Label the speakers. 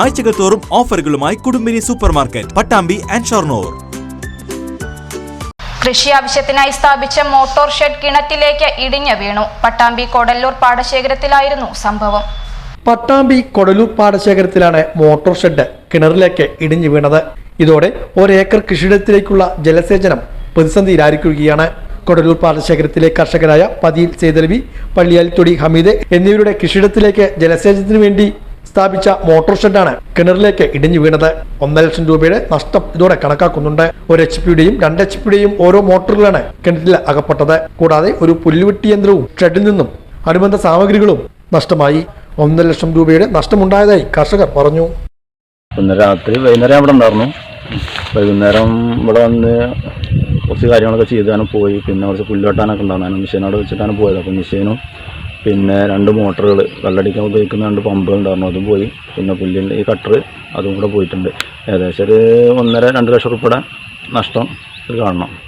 Speaker 1: ആഴ്ചകൾ തോറും ഓഫറുകളുമായി Kudumbini super market Pattambi and Shoranur.
Speaker 2: കൃഷി ആവശ്യത്തിനായി സ്ഥാപിച്ച മോട്ടോർ ഷെഡ് കിണറ്റിലേക്ക് ഇടിഞ്ഞു വീണു. പട്ടാമ്പി കൊടല്ലൂർ പാടശേഖരത്തിലായിരുന്നു സംഭവം.
Speaker 3: പട്ടാമ്പി കൊടലൂർ പാടശേഖരത്തിലാണ് മോട്ടോർ ഷെഡ് കിണറിലേക്ക് ഇടിഞ്ഞു വീണത്. ഇതോടെ ഒരേക്കർ കൃഷിയിടത്തിലേക്കുള്ള ജലസേചനം പ്രതിസന്ധിയിലായിരിക്കുകയാണ്. കൊടലൂർ പാടശേഖരത്തിലെ കർഷകരായ പതിയിൽ സേതലവി പള്ളിയാൽ തൊടി ഹമീദ് എന്നിവരുടെ കൃഷിയിടത്തിലേക്ക് ജലസേചനത്തിനു വേണ്ടി സ്ഥാപിച്ച മോട്ടോർ ഷെഡാണ് കിണറിലേക്ക് ഇടിഞ്ഞു വീണത്. ഒന്നര ലക്ഷം രൂപയുടെ നഷ്ടം ഇതോടെ കണക്കാക്കുന്നുണ്ട്. ഒരു എച്ച് പിയുടെയും രണ്ട് എച്ച് പിയുടെയും ഓരോ മോട്ടോറുകളാണ് കിണറ്റിൽ അകപ്പെട്ടത്. കൂടാതെ ഒരു പുല്ലുവെട്ടി യന്ത്രവും ഷെഡിൽ നിന്നും അനുബന്ധ സാമഗ്രികളും നഷ്ടമായി. ഒന്നര ലക്ഷം രൂപയുടെ നഷ്ടമുണ്ടായതായി കർഷകർ പറഞ്ഞു.
Speaker 4: രാത്രി വൈകുന്നേരം അവിടെ ഉണ്ടായിരുന്നു. വൈകുന്നേരം ഇവിടെ വന്ന് കുറച്ച് കാര്യങ്ങളൊക്കെ ചെയ്താണ് പോയി. പിന്നെ കുറച്ച് പുല്ലുവെട്ടാനൊക്കെ ഉണ്ടായിരുന്നു. മെഷീൻ വെച്ചിട്ടാണ് പോയത്. അപ്പോൾ മെഷീനും പിന്നെ രണ്ട് മോട്ടറുകൾ വെള്ളടിക്കാൻ ഉപയോഗിക്കുന്ന രണ്ട് പമ്പുകൾ ഉണ്ടായിരുന്നു അതും പോയി. പിന്നെ പുല്ലിന്റെ ഈ കട്ടർ അതും കൂടെ പോയിട്ടുണ്ട്. ഏകദേശം ഒരു ഒന്നര രണ്ട് ലക്ഷം റുപ്യയുടെ നഷ്ടം ഇത് കാണണം.